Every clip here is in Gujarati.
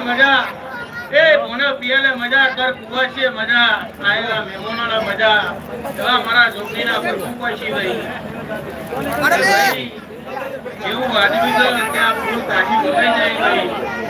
મજા એ મને પીએલે મજા કર કુવાસી મજા આયેલા મહેમાનોના મજા એવા મારા જોગીના પર કુવાસી ભાઈ એવું આદમી તો ત્યાં તાજી બોલાઈ જાય ભાઈ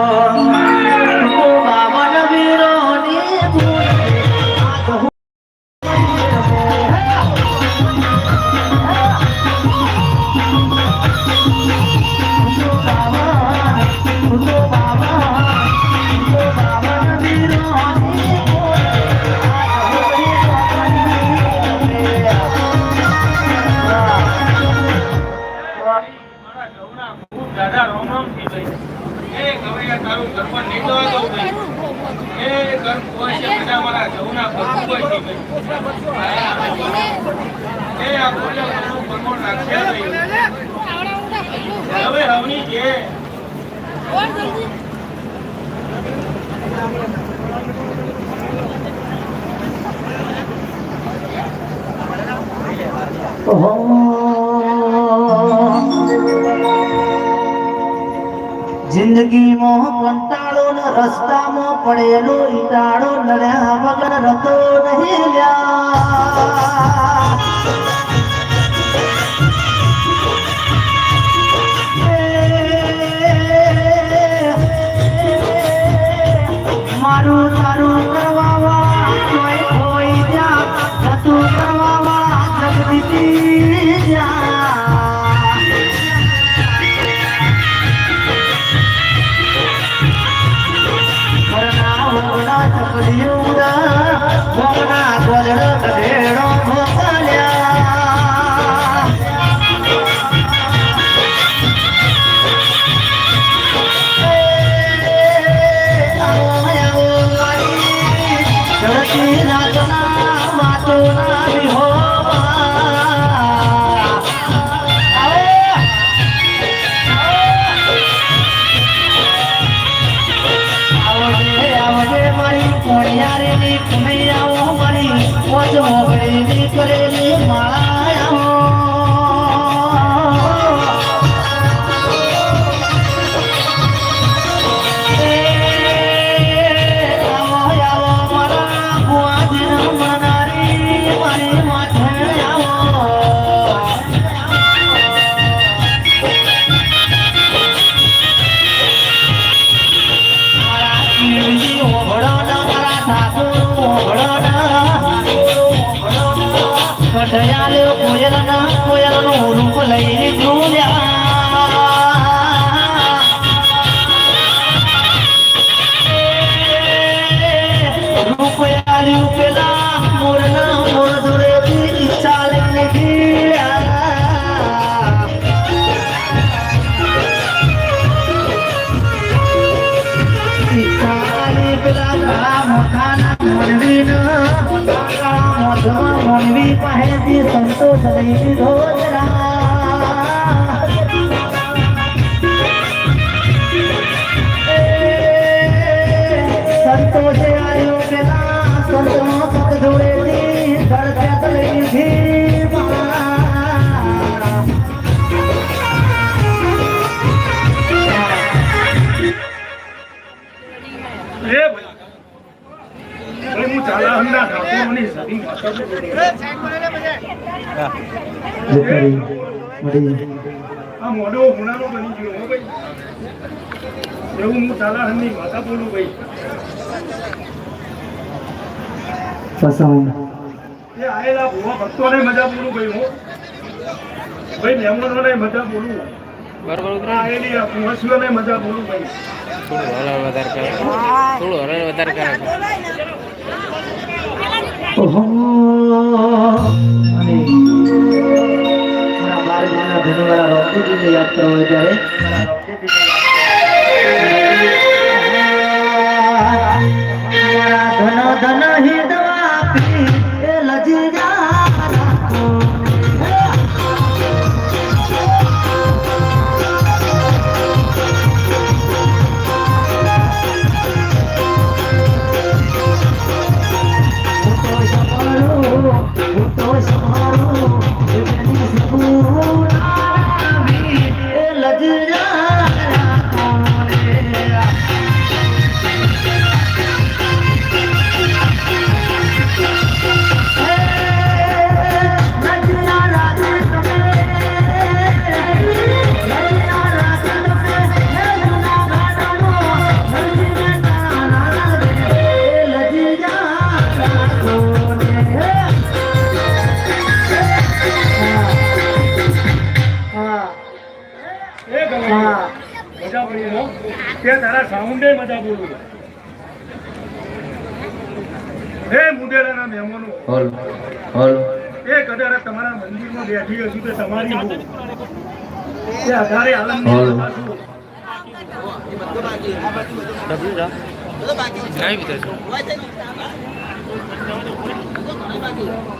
જિંદગીમાં કંટાળો રસ્તામાં પડેલો ઈટાળો લડ્યા વગર રતો નહીં લ્યા મારું કઢાયાલ્યો કોયલના કોયલનું રૂપ લઈને જોયા રૂપ આલ્યું પાસેથી સંતોષ લઈ લીધો આ મોઢો હુણાનો બની ગયો હો ભાઈ. એવું હું ચાલાહમની માતા બોલું ભાઈ. એ આયેલા ભુવા ભક્તોને મજા બોલું ભાઈ હું. ભાઈ મહેમાનોને મજા બોલું. બરોબર આયેલી આ કુંવસીઓને મજા બોલું ભાઈ. થોડું હરણ વધારે કરે. થોડું હરણ વધારે કરે. ઓહો. અને જણા ધનવાળા રોકડીજીને યાદ કરવા હોય ત્યારે. મારા ધન ધન હિદવા તે તારા સાઉન્ડે મજા બોલું હે મુદેરાના મહેમાનો. Hall hall. એ કદાચ તમારા મંદિરમાં બેઠી હશું તે તમારી તે આધારે આલમની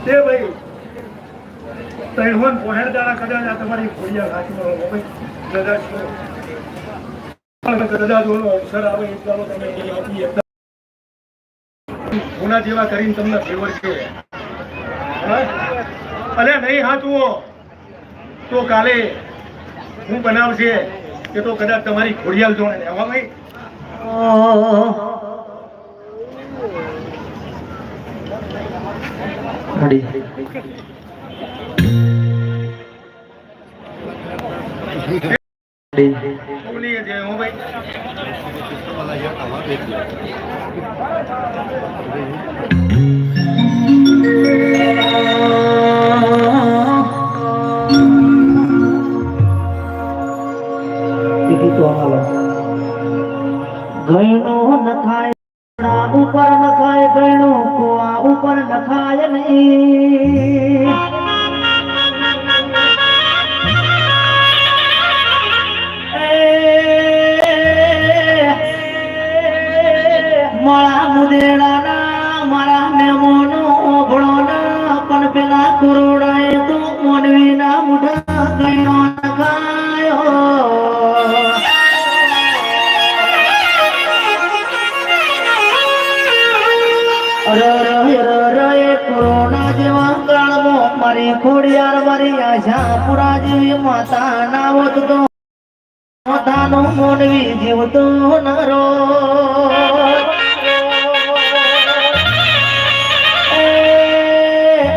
તે ભાઈ તૈણવન પોહેર દાડા કદાચ આ તમારી ખોડિયા હાથમાં ભાઈ કદાચ તમારી ઘોડિયાલ જોડે ને ભાઈ. છે હો મોનવી જીવતો નરો.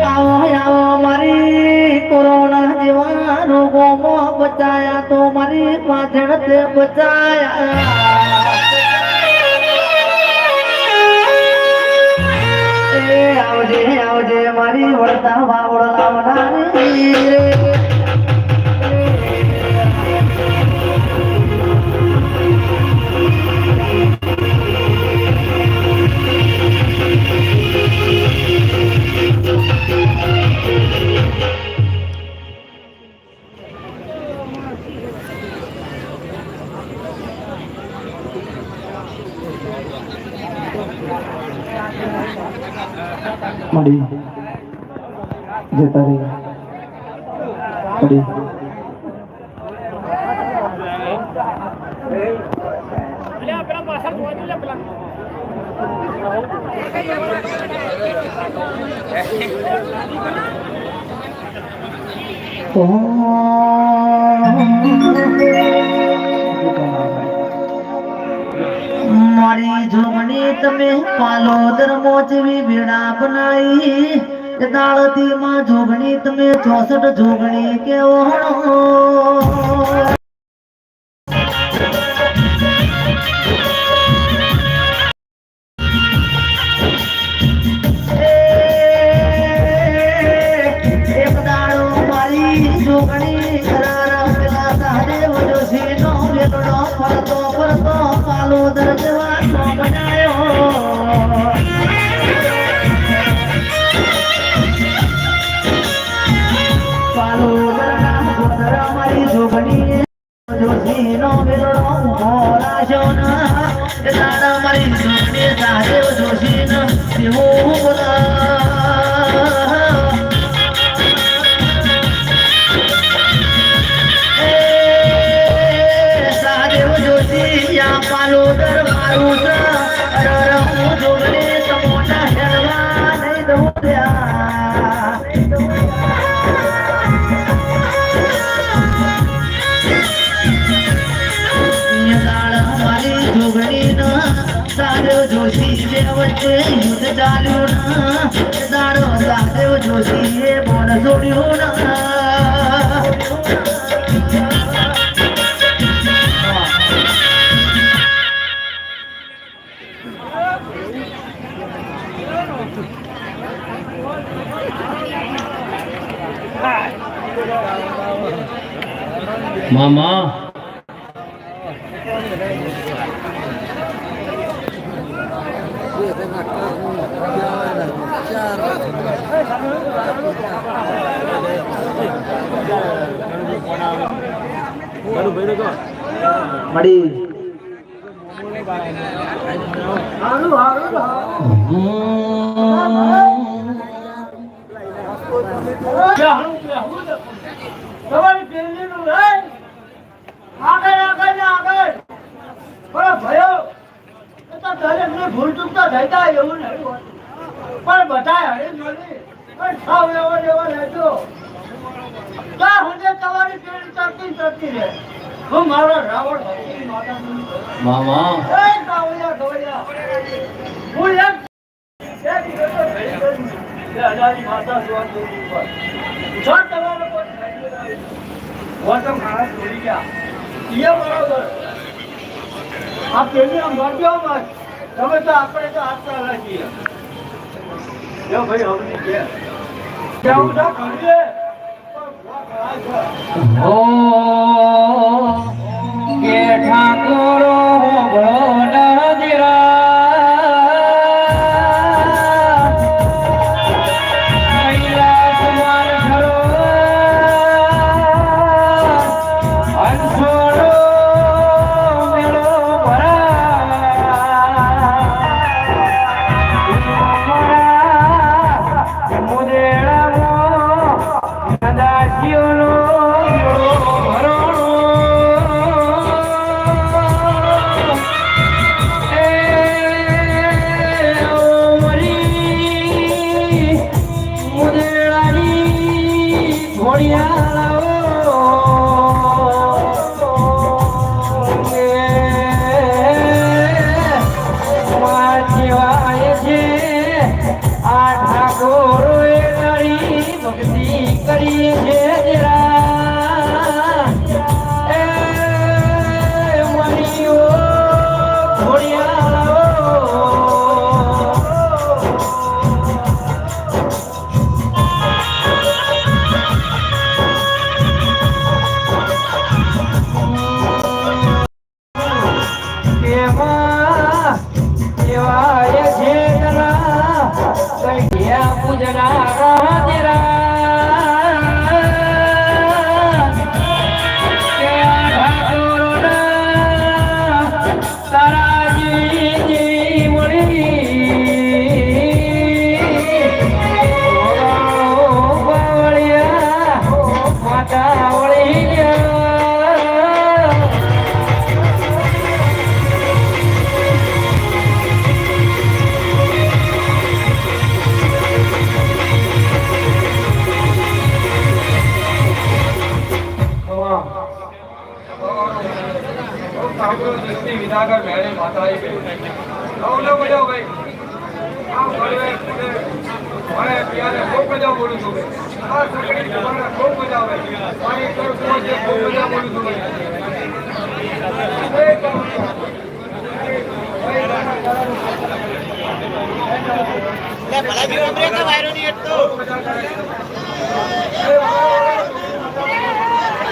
આવો આવો, મારી કોરોના જેવા રોગોમાં બચાયા તો મારી પાછળ તે બચાયા. આવજે આવજે, મારી વળતા વાવડ મળી દાળતી માં જોગણી તમે ચોસઠ જોગણી કે ઓહણો વેલડો ઊભો રાખ્યો ના એ દાડા મારી જોગણી સહદેવ જોશીનો દેવું બોલા સાદેવ જોશી, યા પાલોદર મારું સાદેવ જોશી એ બોલ છોડ્યું મળી તમારી ને આગળ પણ ભયો એ તો ભૂલ ચૂક તો થઈ જાય એવું પણ બધાય હળી પણ સાવ એવો ને એવો રહેજો ત્યાં સુધી તમારી પેલી ચડતી ચડતી રહે હું મારા રાવણ ભક્તિ મામા એ. હું એક એક દિવસ ભેળી કરી. હજારી માતા સુવાસ જોડી ઉપર. જો તમારો કોઈ ભૂલી ગયા. એ બરોબર. આ પેલી આમ. તમે તો આપણે તો આટલા રાખીએ. જો ભાઈ હમણાં કે. કેવું છે કરીએ. ઓ કે ઠાકોરો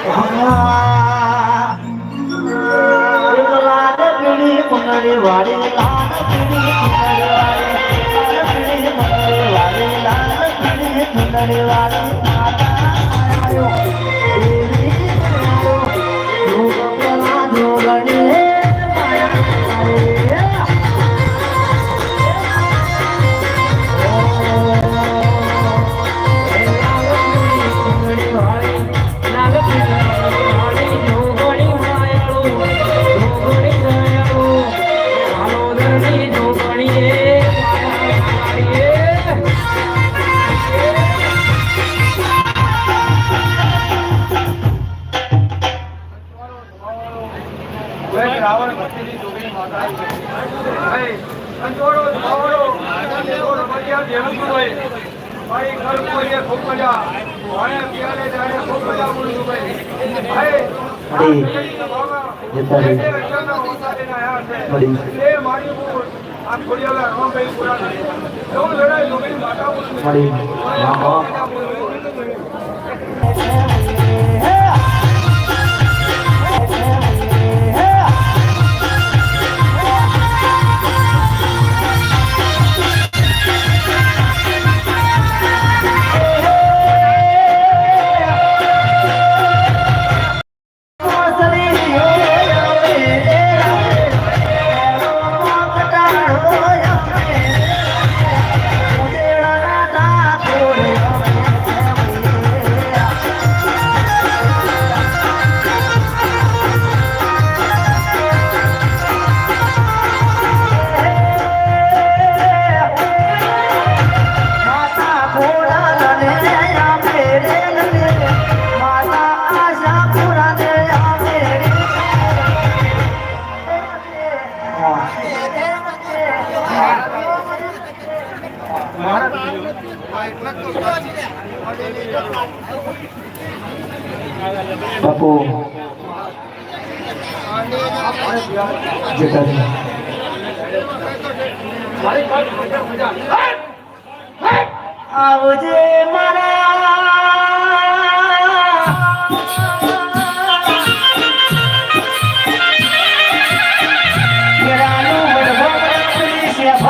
Oh you. છોડો છોડો. છોડો મર્યાદ હમતું હોય. મારી ઘર કોઈએ ખોખલા વાણે પ્યાલે જાણે ખોખલા બોલું ભાઈ ભાઈ મારી બોલ આ થોડી રોમ ભાઈ પૂરા એવું લડાઈ લોકો માતા બોલું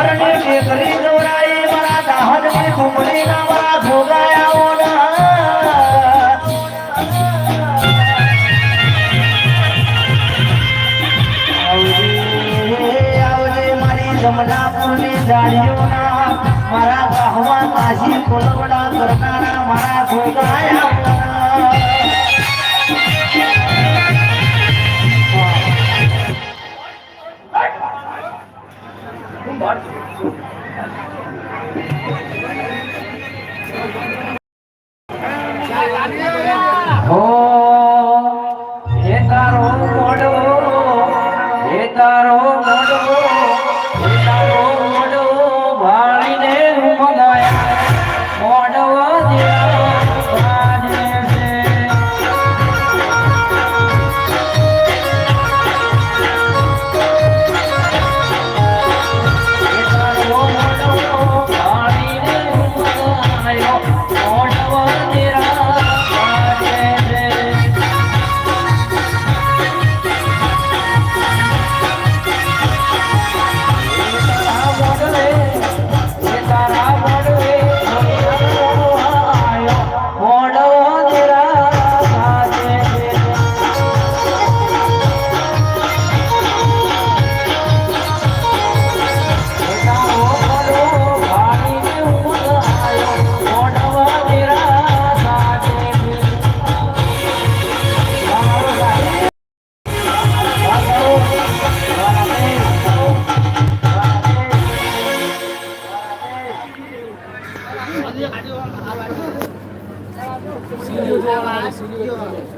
હરણી ટેકરી મારા દાહનની જમનાપુરની જાળીઓના મારા બાહવા કાશી કોલવડા કરનારા મારા ગોગા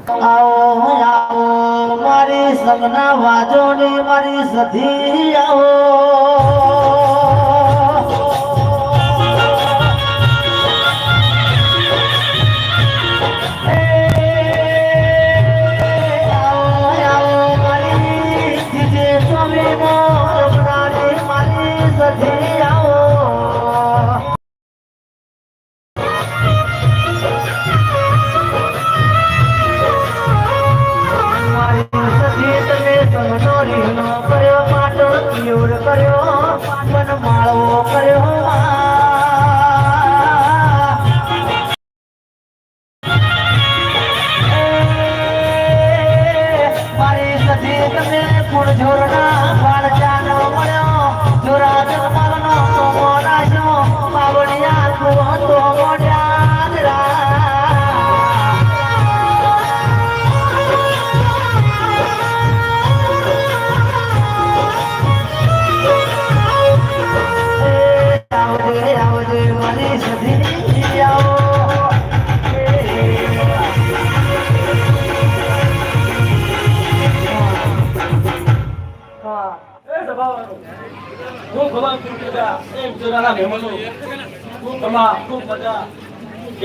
આવો આવો મારી સગના વાજો ને મારી સધી આવો.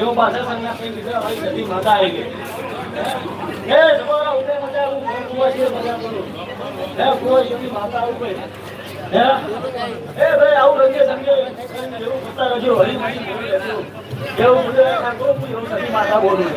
જેવો પાછળ સંન્યાસ લઈ દીધા હોય, બધી માતા આવી ગઈ. હે, તમારા ઉદય મજા, હું કુવા છે મજા કરું. હે, કુંવાસીની માતા આવું. હે? એ ભાઈ, આવું રંગે સંગે એવું કરતા રહેજો, હરી માતા બોલું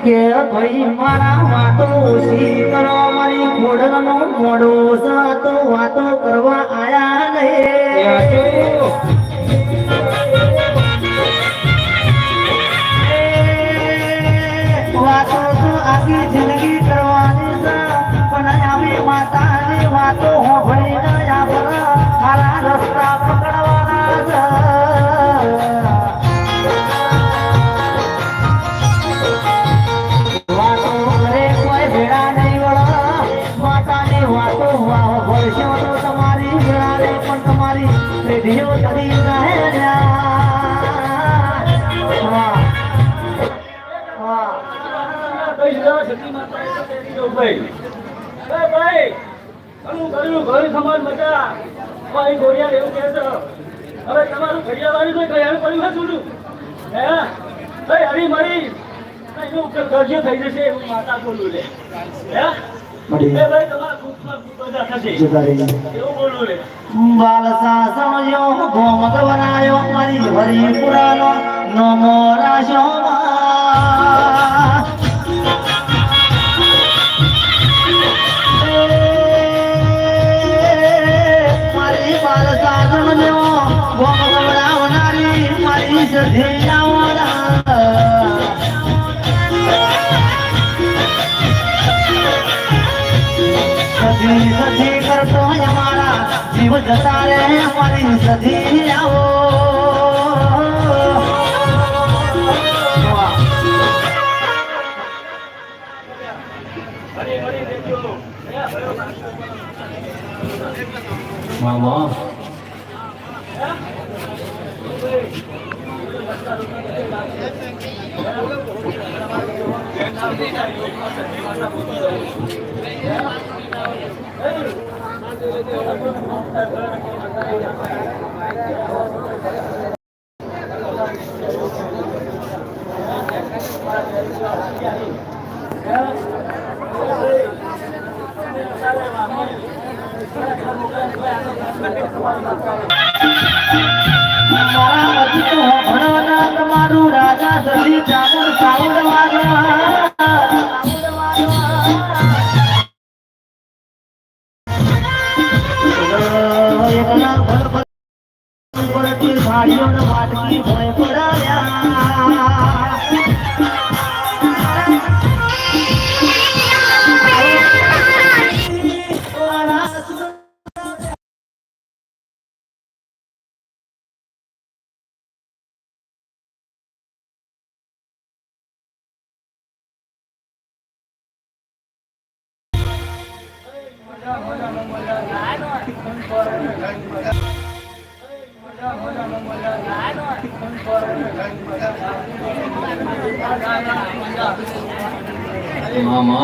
કે ભાઈ મારા વાતો ઓછી કરો મારી મોડો સાતો વાતો કરવા આયા નહીં. રસ્તા પકડવાના વાતો કરે કોઈ માતાની વાતો ભરશો તો તમારી નહીં પણ તમારી પેઢીઓ ચડી રહે વાહ વાહ હવે તમારું ઘડિયાળવાળી તો ઘડિયાળ પડ્યું છે થોડું હે? ભાઈ હરી મળી એનું ઉપર ગરજો થઈ જશે એવું માતા બોલું લે. હે? એ ભાઈ તમારા કુકમાં થશે. એવું બોલું લે. બાલ ગોમત બનાયો મારી હરી પુરાનો નમો રાશો જતા રે અમારી સધી આવો મામા મારા તો ભણવાના તમારું રાજા સધી ચામુર સાઉન્ડ ભાઈઓ மாமா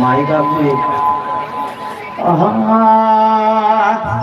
माई का Ah, ah,